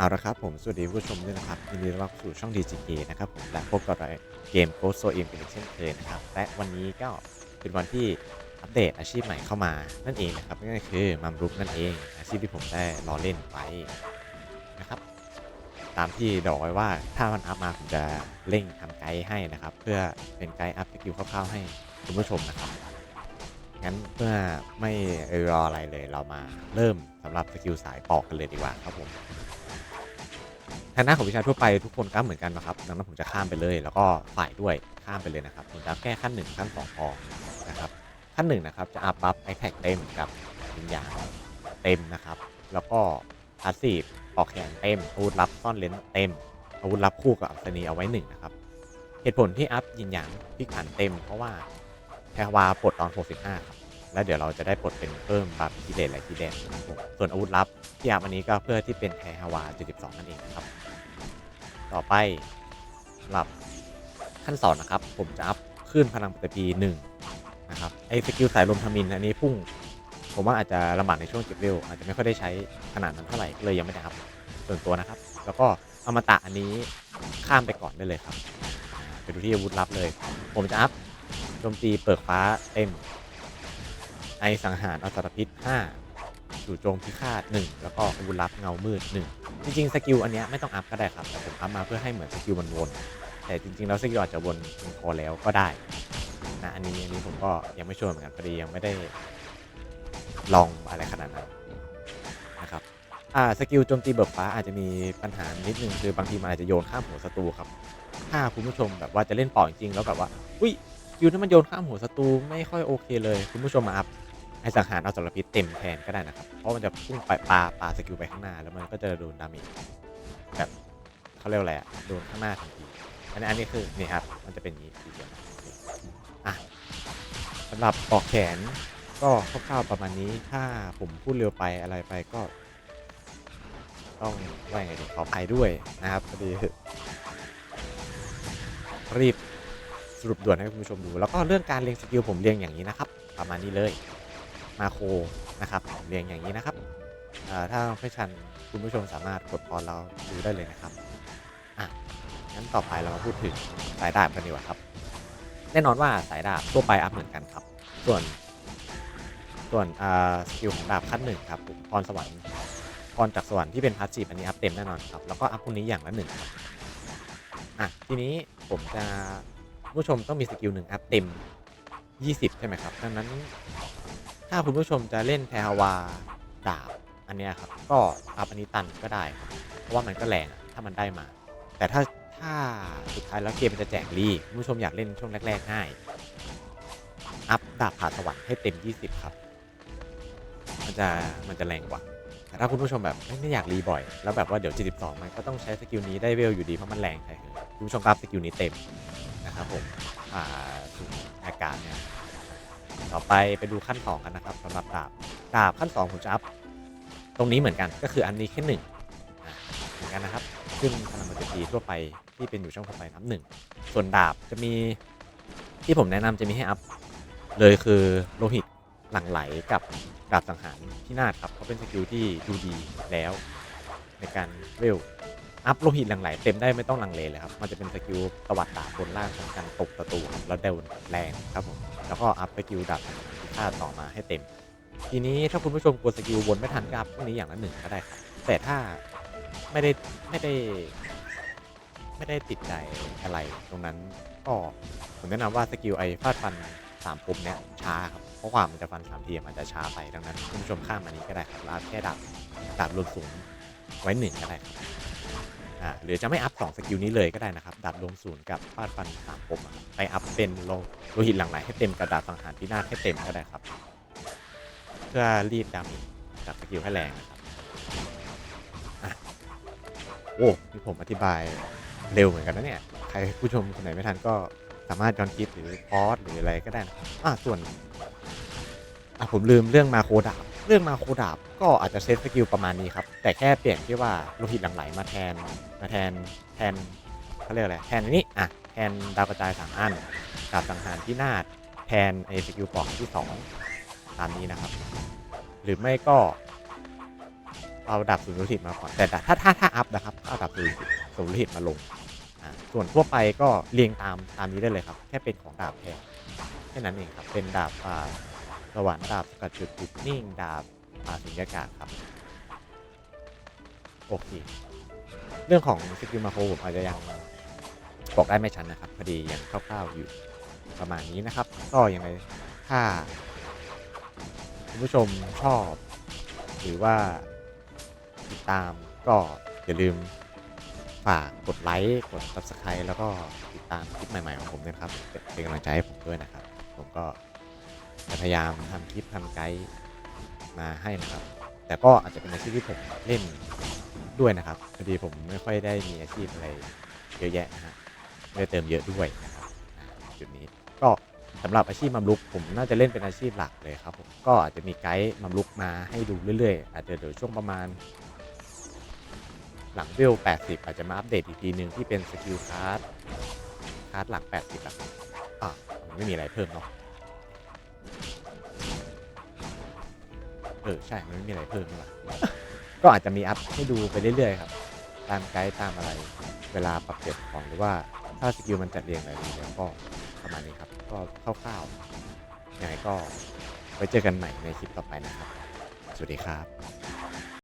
เอาละครับผมสวัสดีผู้ชมด้วยนะครับยินดีต้อนรับสู่ช่อง DGK นะครับผมและพบกับเกม Ghost Soul Im เป็นเช่นเคยนะครับและวันนี้ก็เป็นวันที่อัปเดตอาชีพใหม่เข้ามานั่นเองนะครับนั่นก็คือมัมรุกนั่นเอง อาชีพที่ผมได้รอเล่นไว้นะครับ ตามที่บอกไว้ว่าถ้ามันอัพมาผมจะเร่งทำไกด์ให้นะครับ เพื่อเป็นไกด์อัพสกิลคร่าวๆให้คุณผู้ชมนะครับงั้นเพื่อไม่รออะไรเลยเรามาเริ่มสำหรับสกิลสายปอกกันเลยดีกว่าครับผมางหน้าของวิชาทั่วไปทุกคนก็เหมือนกันนะครับดังนั้นผมจะข้ามไปเลย แล้วก็ฝ่ายด้วยข้ามไปเลยนะครับผมจะแค่ขั้นหนึ่งขั้นสองพอนะครับขั้นหนึ่งนะครับจะอัพบัฟไอแท็กเต็มกับวิญญาณเต็มนะครับ แล้วก็พาสซีฟปอกแขนเต็มอาวุธลับซ่อนเลนเต็มอาวุธลับคู่กับอัศนีเอาไว้หนึ่งนะครับเหตุผลที่อัพยินหยางพิขันเต็ม เพราะว่าแพรวาปลดตอน 65 ครับ แล้วเดี๋ยวเราจะได้ปลดเป็นเพิ่มบัฟกิเลสและกิเลสนะครับผมส่วนอาวุธลับที่อัพอันนี้ก็เพื่อที่เป็นแพรฮาวา72นั่นเองนะครับ ต่อไปสำหรับขั้นสอนนะครับ ผมจะอัพขึ้นพลังปฏิพีหนึ่งนะครับไอ้สกิลสายลมทมินอันนี้พุ่ง ผมว่าอาจจะลำบากในช่วงเก็บเร็วอาจจะไม่ค่อยได้ใช้ขนาดนั้นเท่าไหร่ก็เลยยังไม่ได้อัพส่วนตัวนะครับ แล้วก็อมตะอันนี้ข้ามไปก่อนได้เลยครับไปดูที่อาวุธลับเลย ผมจะอัพโจมตีเปิดฟ้าเต็ม ไอสังหารอสรพิษ 5 จู่โจมพิฆาต 1 แล้วก็อาวุธลับเงามืด 1 จริงๆ สกิลอันเนี้ยไม่ต้องอัพก็ได้ครับ แต่ผมอัพมาเพื่อให้เหมือนสกิลมันวน แต่จริงๆ แล้วสกิลอาจจะวนเป็นพอแล้วก็ได้นะอันนี้อันนี้ผมก็ยังไม่ชัวร์เหมือนกันพอดียังไม่ได้ลองอะไรขนาดนั้นนะครับอ่าสกิลโจมตีเบิกฟ้าอาจจะมีปัญหานิดนึงคือบางทีมันอาจจะโยนข้ามหัวศัตรูครับ ถ้าคุณผู้ชมแบบว่าจะเล่นต่อจริงๆแล้วแบบว่า อุ้ยยูถ้ามันโยนข้ามหัวศัตรูไม่ค่อยโอเคเลย คุณผู้ชมมาอัพ ไอสังหารเอาสารพิษเต็มแทนก็ได้นะครับ เพราะมันจะพุ่งไปปาปาสกิลไปข้างหน้า แล้วมันก็จะโดนดาเมจแบบเขาเรียกอะไรอะโดนข้างหน้าทันทีอันนี้อันนี้คือนี่ครับ มันจะเป็นอย่างนี้ทีเดียวอะสำหรับปอกแขนก็คร่าวๆประมาณนี้ ถ้าผมพูดเร็วไปอะไรไปก็ ต้องว่าไงดีขออภัยด้วยนะครับพอดีรีบสรุปด่วนให้คุณผู้ชมดู แล้วก็เรื่องการเรียงสกิลผมเรียงอย่างนี้นะครับ ประมาณนี้เลย มาโคนะครับเรียงอย่างนี้นะครับถ้าไม่ชันคุณผู้ชมสามารถกดพอเราดูได้เลยนะครับอะงั้นต่อไปเรามาพูดถึงสายดาบกันดีกว่าครับ แน่นอนว่าสายดาบทั่วไปอัพเหมือนกันครับ ส่วนส่วนอ่าสกิลของดาบขั้นหนึ่งครับพรสวรรค์พรจากสวรรค์ที่เป็นพาสซีฟอันนี้อัพเต็มแน่นอนครับแล้วก็อัพพวกนี้อย่างละหนึ่งครับอะทีนี้ผมจะผู้ชมต้องมีสกิลหนึ่งอัพเต็ม 20 ใช่ไหมครับดังนั้น ถ้าคุณผู้ชมจะเล่นแพรวาดาบอันเนี้ยครับ ก็อัพอันนี้ตันก็ได้ครับเพราะว่ามันก็แรงอะถ้ามันได้มา แต่ถ้าถ้าสุดท้ายแล้วเกมมันจะแจกรีคุณผู้ชมอยากเล่นช่วงแรก ๆ ง่าย อัพดาบผ่าสวรรค์ให้เต็ม 20 ครับ มันจะมันจะแรงกว่าแต่ถ้าคุณผู้ชมแบบไม่ไม่อยากรีบ่อย แล้วแบบว่าเดี๋ยว 72 มันก็ต้องใช้สกิลนี้ได้เวลอยู่ดีเพราะมันแรงใช่ไหมคุณผู้ชมครับสกิลนี้เต็มนะครับผมอ่าสูงอากาศเนี่ย ต่อไปไปดูขั้น 2 กันนะครับสำหรับดาบดาบขั้น 2 ผมจะอัพตรงนี้เหมือนกันก็คืออันนี้แค่หนึ่งเหมือนกันนะครับ ซึ่งพลังมันจะตีทั่วไปที่เป็นอยู่ช่องทั่วไปนับหนึ่งส่วนดาบจะมีที่ผมแนะนำจะมีให้อัพเลยคือโลหิตหลั่งไหลกับดาบสังหารที่นาดครับเขาเป็นสกิลที่ดูดีแล้วในการเวล อัพโลหิตหลั่งไหลเต็มได้ไม่ต้องลังเลเลยครับ มันจะเป็นสกิลตวัดดาบบนล่างของการตกประตูครับแล้วเดนแรงครับผม แล้วก็อัพสกิลดาบพิฆาตต่อมาให้เต็ม ทีนี้ถ้าคุณผู้ชมกดสกิลวนไม่ทันก็อัพพวกนี้อย่างละหนึ่งก็ได้ครับ แต่ถ้าไม่ได้ไม่ได้ ไม่ได้ติดใจอะไรตรงนั้นก็ผมแนะนำว่าสกิลไอ้ฟาดฟันสามปุ่มเนี้ยช้าครับเพราะความมันจะฟันสามทีมันจะช้าไปดังนั้นคุณผู้ชมข้ามอันนี้ก็ได้ครับแล้วอัพแค่ดาบดาบรวมสูงไว้หนึ่งก็ได้ครับ อ่าหรือจะไม่อัพ2สกิลนี้เลยก็ได้นะครับดาบลงศูนย์กับฟาดฟันสามปมไปอัพเป็นโลโลหิตหลังไหลให้เต็มกับดาบสังหารพินาศให้เต็มก็ได้ครับเพื่อรีดดาเมจจากสกิลให้แรงนะครับโอ้นี่ผมอธิบายเร็วเหมือนกันนะเนี่ย ใครผู้ชมคนไหนไม่ทันก็สามารถย้อนคลิปหรือพอสหรืออะไรก็ได้นะอะส่วนอะผมลืมเรื่องมาโคดาบ เรื่องมาโคดาบก็อาจจะเซตสกิลประมาณนี้ครับ แต่แค่เปลี่ยนที่ว่าโลหิตหลั่งไหลมาแทนมาแทนแทนเขาเรียกอะไรแทนอันนี้อะแทนดาวกระจายสามอันดาบสังหารที่นาดแทนไอสกิลปอกที่สองตามนี้นะครับ หรือไม่ก็ เอาดาบสุรุหิตมาก่อนแต่ถ้าถ้าถ้าอัพนะครับเอาดาบสุรุหิตสุรุหิตมาลงอ่าส่วนทั่วไปก็เรียงตามตามนี้ได้เลยครับ แค่เป็นของดาบแทนแค่นั้นเองครับเป็นดาบอ่า สวรรค์ดาบสกัดจุดจุดนิ่งดาบอาสุญญากาศครับ โอเค เรื่องของสกิลมาโคผมอาจจะยังบอกได้ไม่ชัดนะครับพอดียังคร่าวๆอยู่ประมาณนี้นะครับ ก็ยังไงถ้าคุณผู้ชมชอบ หรือว่าติดตามก็อย่าลืมฝากกดไลค์กด subscribe แล้วก็ติดตามคลิปใหม่ ๆ ของผมด้วยนะครับ เป็นกำลังใจให้ผมด้วยนะครับ ผมก็ จะพยายามทำคลิปทำไกด์มาให้นะครับ แต่ก็อาจจะเป็นอาชีพที่ผมเล่นด้วยนะครับพอดีผมไม่ค่อยได้มีอาชีพอะไรเยอะแยะนะฮะไม่ได้เติมเยอะด้วยนะครับจุดนี้ก็สำหรับอาชีพมัมลุกผมน่าจะเล่นเป็นอาชีพหลักเลยครับผมก็อาจจะมีไกด์มัมลุกมาให้ดูเรื่อยๆ อาจจะเดี๋ยวช่วงประมาณ หลังเวล 80 อาจจะมาอัปเดตอีกทีหนึ่งที่เป็นสกิลคาร์ดคาร์ดหลัง80อะอะไม่มีอะไรเพิ่มเนาะ เออใช่ มันไม่มีอะไรเพิ่มนี่หว่าก็อาจจะมีอัพให้ดูไปเรื่อยๆครับ ตามไกด์ตามอะไร เวลาปรับเปลี่ยนของหรือว่าถ้าสกิลมันจัดเรียงอะไรดีแล้วก็ประมาณนี้ครับ ก็คร่าวๆยังไงก็ไว้เจอกันใหม่ในคลิปต่อไปนะครับ สวัสดีครับ